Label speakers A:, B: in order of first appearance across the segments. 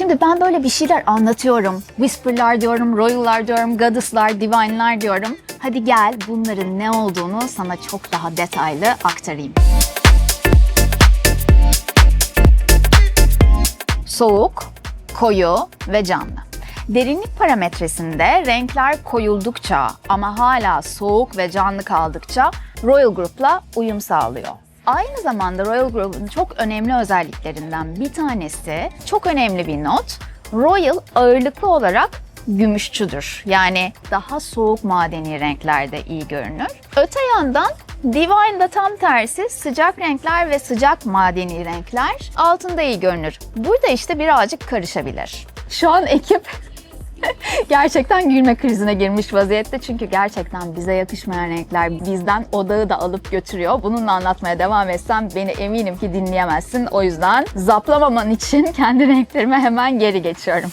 A: Şimdi ben böyle bir şeyler anlatıyorum. Whisper'lar diyorum, Royal'lar diyorum, Goddess'lar, Divine'lar diyorum. Hadi gel bunların ne olduğunu sana çok daha detaylı aktarayım. Soğuk, koyu ve canlı. Derinlik parametresinde renkler koyuldukça ama hala soğuk ve canlı kaldıkça Royal Group'la uyum sağlıyor. Aynı zamanda Royal Group'un çok önemli özelliklerinden bir tanesi, çok önemli bir not, Royal ağırlıklı olarak gümüşçüdür. Yani daha soğuk madeni renklerde iyi görünür. Öte yandan Divine da tam tersi sıcak renkler ve sıcak madeni renkler altında iyi görünür. Burada işte birazcık karışabilir. Şu an ekip gerçekten gülme krizine girmiş vaziyette çünkü gerçekten bize yakışmayan renkler bizden odağı da alıp götürüyor. Bununla anlatmaya devam etsem beni eminim ki dinleyemezsin. O yüzden zaplamaman için kendi renklerime hemen geri geçiyorum.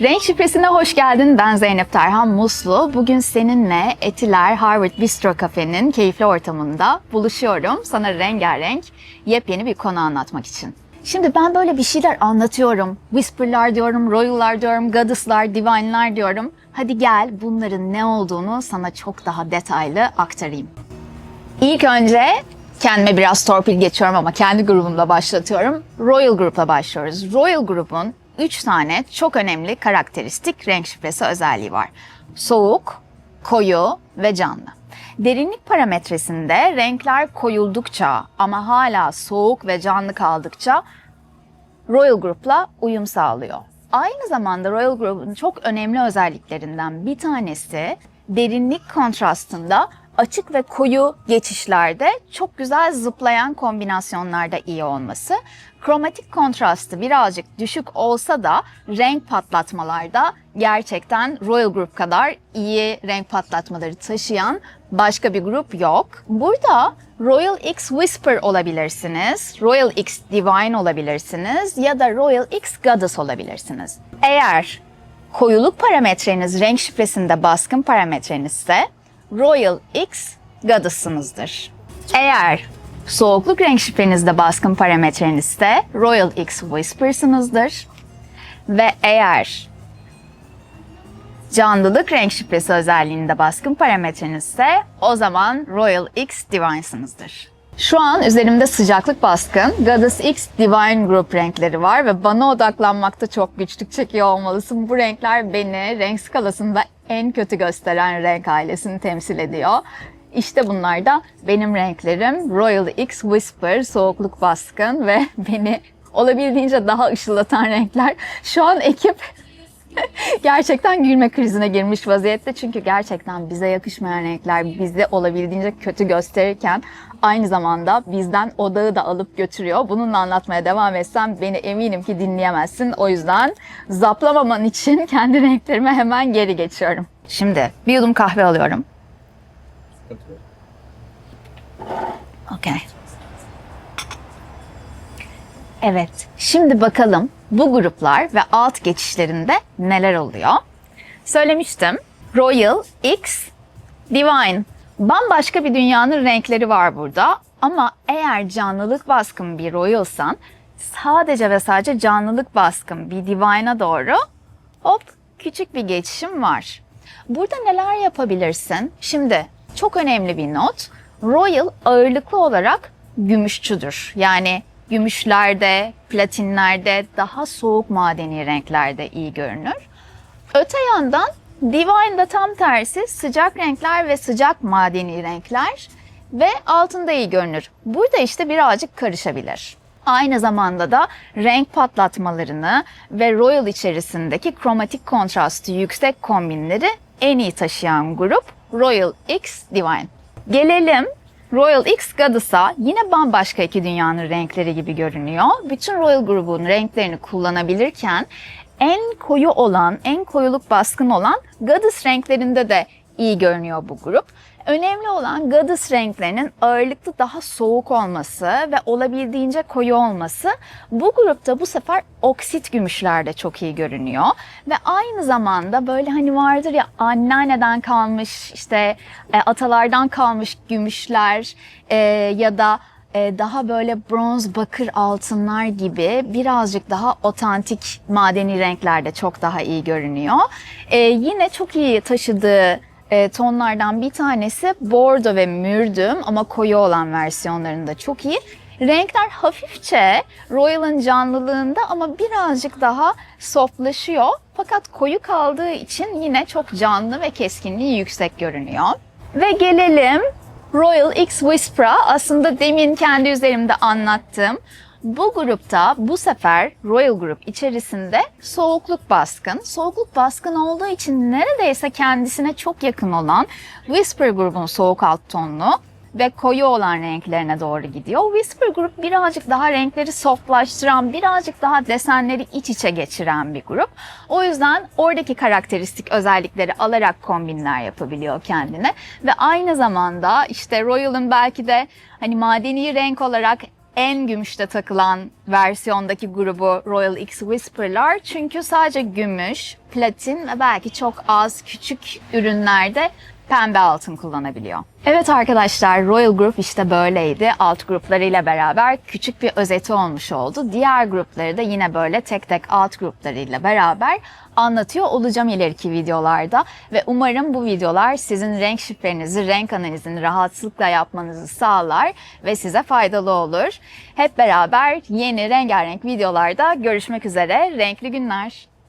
A: Renk şifresine hoş geldin. Ben Zeynep Terhan Muslu. Bugün seninle Etiler Harvard Bistro Cafe'nin keyifli ortamında buluşuyorum. Sana rengarenk yepyeni bir konu anlatmak için. Şimdi ben böyle bir şeyler anlatıyorum. Whisper'lar diyorum, Royal'lar diyorum, Goddess'lar, Divine'lar diyorum. Hadi gel bunların ne olduğunu sana çok daha detaylı aktarayım. İlk önce kendime biraz torpil geçiyorum ama kendi grubumla başlatıyorum. Royal Group'la başlıyoruz. Royal Group'un 3 tane çok önemli karakteristik renk şifresi özelliği var. Soğuk, koyu ve canlı. Derinlik parametresinde renkler koyuldukça ama hala soğuk ve canlı kaldıkça Royal Group'la uyum sağlıyor. Aynı zamanda Royal Group'un çok önemli özelliklerinden bir tanesi derinlik kontrastında açık ve koyu geçişlerde çok güzel zıplayan kombinasyonlarda iyi olması. Kromatik kontrastı birazcık düşük olsa da renk patlatmalarda gerçekten Royal Group kadar iyi renk patlatmaları taşıyan başka bir grup yok. Burada Royal X Whisper olabilirsiniz, Royal X Divine olabilirsiniz ya da Royal X Goddess olabilirsiniz. Eğer koyuluk parametreniz renk şifresinde baskın parametrenizse Royal X Goddess'ınızdır. Eğer soğukluk renk şifrenizde baskın parametrenizse Royal X Whisper'sınızdır. Ve eğer canlılık renk şifresi özelliğinde baskın parametrenizse o zaman Royal X Divine'sınızdır. Şu an üzerimde sıcaklık baskın Goddess X Divine Group renkleri var ve bana odaklanmakta çok güçlük çekiyor olmalısın. Bu renkler beni renk skalasında en kötü gösteren renk ailesini temsil ediyor. İşte bunlar da benim renklerim. Royal X Whisper, soğukluk baskın ve beni olabildiğince daha ışıldatan renkler. Şu an ekip gerçekten gülme krizine girmiş vaziyette. Çünkü gerçekten bize yakışmayan renkler bizi olabildiğince kötü gösterirken aynı zamanda bizden odağı da alıp götürüyor. Bununla anlatmaya devam etsem beni eminim ki dinleyemezsin. O yüzden zaplamaman için kendi renklerime hemen geri geçiyorum. Şimdi bir yudum kahve alıyorum. Okey. Evet, şimdi bakalım bu gruplar ve alt geçişlerinde neler oluyor? Söylemiştim. Royal, X, Divine. Bambaşka bir dünyanın renkleri var burada. Ama eğer canlılık baskın bir Royal'san sadece ve sadece canlılık baskın bir Divine'a doğru hop küçük bir geçişim var. Burada neler yapabilirsin? Şimdi çok önemli bir not. Royal ağırlıklı olarak gümüşçüdür. Yani gümüşlerde, platinlerde, daha soğuk madeni renklerde iyi görünür. Öte yandan Divine da tam tersi sıcak renkler ve sıcak madeni renkler ve altında iyi görünür. Burada işte birazcık karışabilir. Aynı zamanda da renk patlatmalarını ve Royal içerisindeki kromatik kontrastı yüksek kombinleri en iyi taşıyan grup Royal X Divine. Gelelim Royal X Goddess'a yine bambaşka iki dünyanın renkleri gibi görünüyor. Bütün Royal grubun renklerini kullanabilirken en koyu olan, en koyuluk baskın olan Goddess renklerinde de iyi görünüyor bu grup. Önemli olan Goddess renklerinin ağırlıklı daha soğuk olması ve olabildiğince koyu olması. Bu grupta bu sefer oksit gümüşlerde çok iyi görünüyor. Ve aynı zamanda böyle hani vardır ya anneanneden kalmış işte e, atalardan kalmış gümüşler e, ya da e, daha böyle bronz bakır altınlar gibi birazcık daha otantik madeni renklerde çok daha iyi görünüyor. Yine çok iyi taşıdığı e, tonlardan bir tanesi bordo ve mürdüm ama koyu olan versiyonlarında çok iyi. Renkler hafifçe Royal'ın canlılığında ama birazcık daha softlaşıyor. Fakat koyu kaldığı için yine çok canlı ve keskinliği yüksek görünüyor. Ve gelelim Royal X Whisper'a. Aslında demin kendi üzerimde anlattım. Bu grupta bu sefer Royal Group içerisinde soğukluk baskın. Soğukluk baskın olduğu için neredeyse kendisine çok yakın olan Whisper grubun soğuk alt tonlu ve koyu olan renklerine doğru gidiyor. Whisper grup birazcık daha renkleri softlaştıran, birazcık daha desenleri iç içe geçiren bir grup. O yüzden oradaki karakteristik özellikleri alarak kombinler yapabiliyor kendine. Ve aynı zamanda işte Royal'ın belki de hani madeni renk olarak en gümüşte takılan versiyondaki grubu Royal X Whisper'lar. Çünkü sadece gümüş, platin ve belki çok az küçük ürünlerde pembe altın kullanabiliyor. Evet arkadaşlar Royal Group işte böyleydi. Alt gruplarıyla beraber küçük bir özeti olmuş oldu. Diğer grupları da yine böyle tek tek alt gruplarıyla beraber anlatıyor olacağım ileriki videolarda. Ve umarım bu videolar sizin renk şifrenizi, renk analizini rahatlıkla yapmanızı sağlar ve size faydalı olur. Hep beraber yeni rengarenk videolarda görüşmek üzere. Renkli günler.